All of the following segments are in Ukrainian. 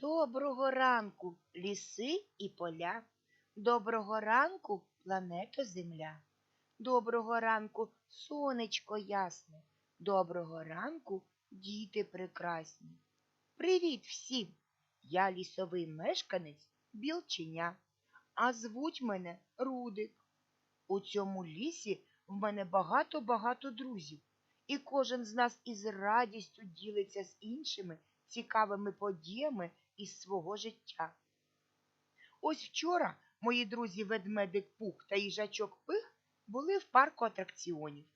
Доброго ранку, ліси і поля. Доброго ранку, плането Земля. Доброго ранку, сонечко ясне. Доброго ранку, діти прекрасні. Привіт всім! Я лісовий мешканець Білченя, а звуть мене Рудик. У цьому лісі в мене багато-багато друзів, і кожен з нас із радістю ділиться з іншими цікавими подіями із свого життя. Ось вчора мої друзі ведмедик Пух та їжачок Пих були в парку атракціонів.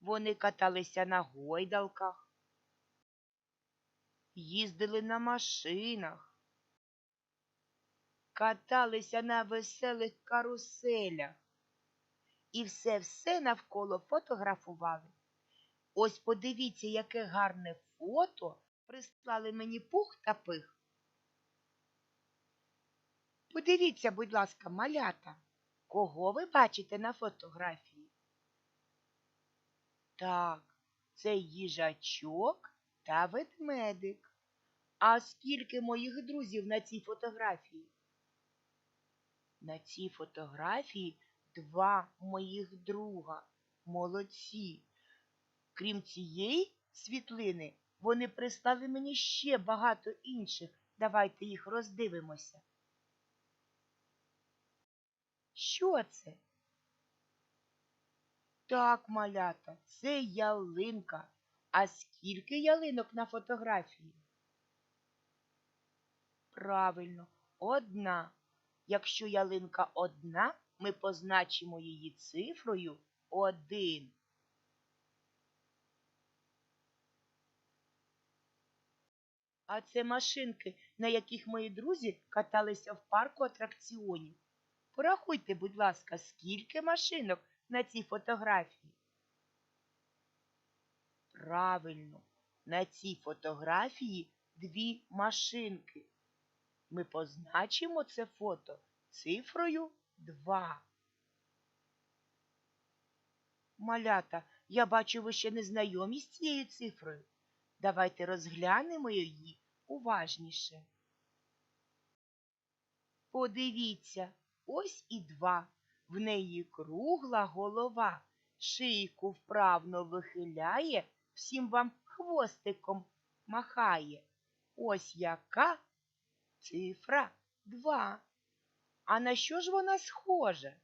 Вони каталися на гойдалках, їздили на машинах, каталися на веселих каруселях і все-все навколо фотографували. Ось подивіться, яке гарне фото прислали мені пух та пих. Подивіться, будь ласка, малята, кого ви бачите на фотографії? Так, це їжачок та ведмедик. А скільки моїх друзів на цій фотографії? На цій фотографії два моїх друга. Молодці. Крім цієї світлини, вони прислали мені ще багато інших. Давайте їх роздивимося. Що це? Так, малята, це ялинка. А скільки ялинок на фотографії? Правильно, одна. Якщо ялинка одна, ми позначимо її цифрою один. А це машинки, на яких мої друзі каталися в парку атракціонів. Порахуйте, будь ласка, скільки машинок на цій фотографії. Правильно, на цій фотографії дві машинки. Ми позначимо це фото цифрою 2. Малята, я бачу, ви ще не знайомі з цією цифрою. Давайте розглянемо її уважніше. Подивіться, ось і два. В неї кругла голова, шийку вправно вихиляє, всім вам хвостиком махає. Ось яка цифра два. А на що ж вона схожа?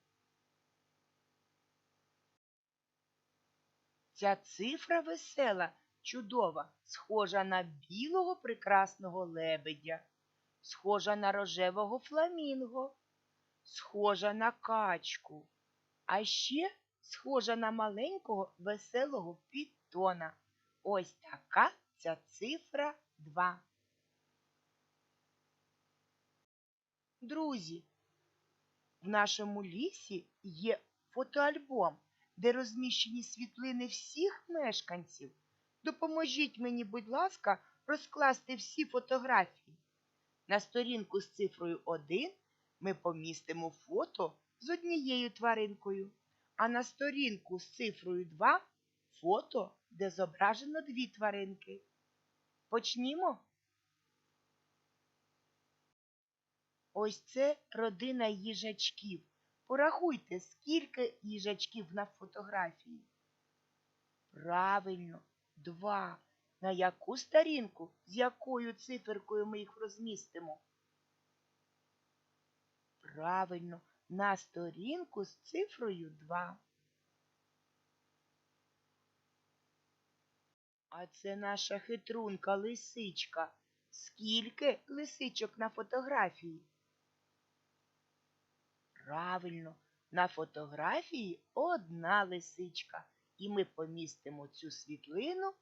Ця цифра весела, чудова, схожа на білого прекрасного лебедя, схожа на рожевого фламінго, схожа на качку, а ще схожа на маленького веселого пітона. Ось така ця цифра 2. Друзі, в нашому лісі є фотоальбом, де розміщені світлини всіх мешканців. Допоможіть мені, будь ласка, розкласти всі фотографії. На сторінку з цифрою 1 ми помістимо фото з однією тваринкою, а на сторінку з цифрою 2 фото, де зображено дві тваринки. Почнімо. Ось це родина їжачків. Порахуйте, скільки їжачків на фотографії. Правильно, два. На яку сторінку, з якою циферкою ми їх розмістимо? Правильно, на сторінку з цифрою 2. А це наша хитрунка лисичка. Скільки лисичок на фотографії? Правильно, на фотографії одна лисичка, і ми помістимо цю світлину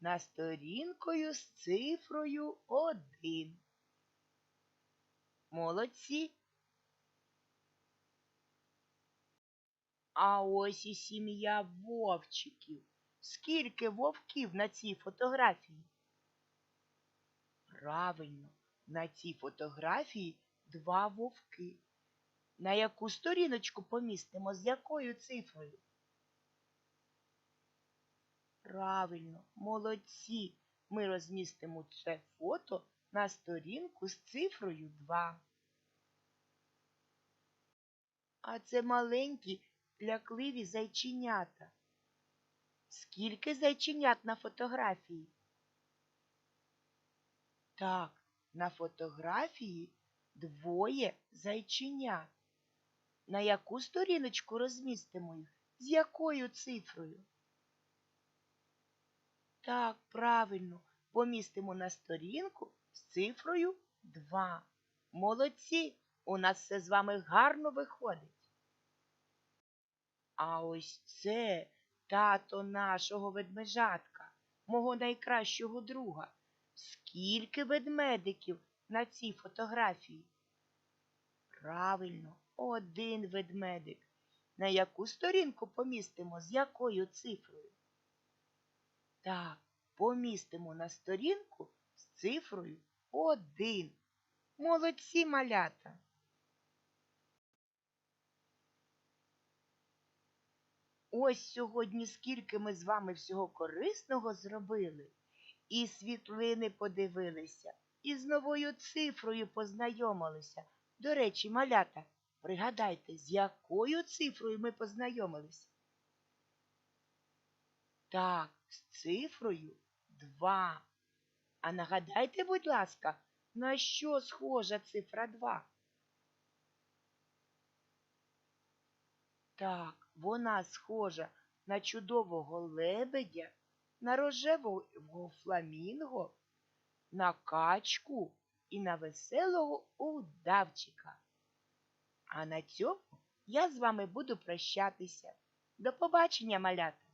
на сторінкою з цифрою 1. Молодці. А ось і сім'я вовчиків. Скільки вовків на цій фотографії? Правильно, на цій фотографії два вовки. На яку сторіночку помістимо з якою цифрою? Правильно, молодці. ми розмістимо це фото на сторінку з цифрою 2. А це маленькі лякливі зайченята. Скільки зайченят на фотографії? Так, на фотографії двоє зайченят. На яку сторіночку розмістимо їх? З якою цифрою? Так, правильно, помістимо на сторінку з цифрою 2. Молодці! У нас все з вами гарно виходить. А ось це тато нашого ведмежатка, мого найкращого друга. Скільки ведмедиків на цій фотографії? Правильно, один ведмедик. На яку сторінку помістимо з якою цифрою? Так, помістимо на сторінку з цифрою 1. Молодці малята. Ось сьогодні скільки ми з вами всього корисного зробили. І світлини подивилися, і з новою цифрою познайомилися. До речі, малята, пригадайте, з якою цифрою ми познайомилися? Так, з цифрою 2. А нагадайте, будь ласка, на що схожа цифра 2? Так, вона схожа на чудового лебедя, на рожевого фламінго, на качку і на веселого удавчика. А на цьому я з вами буду прощатися. До побачення, малята!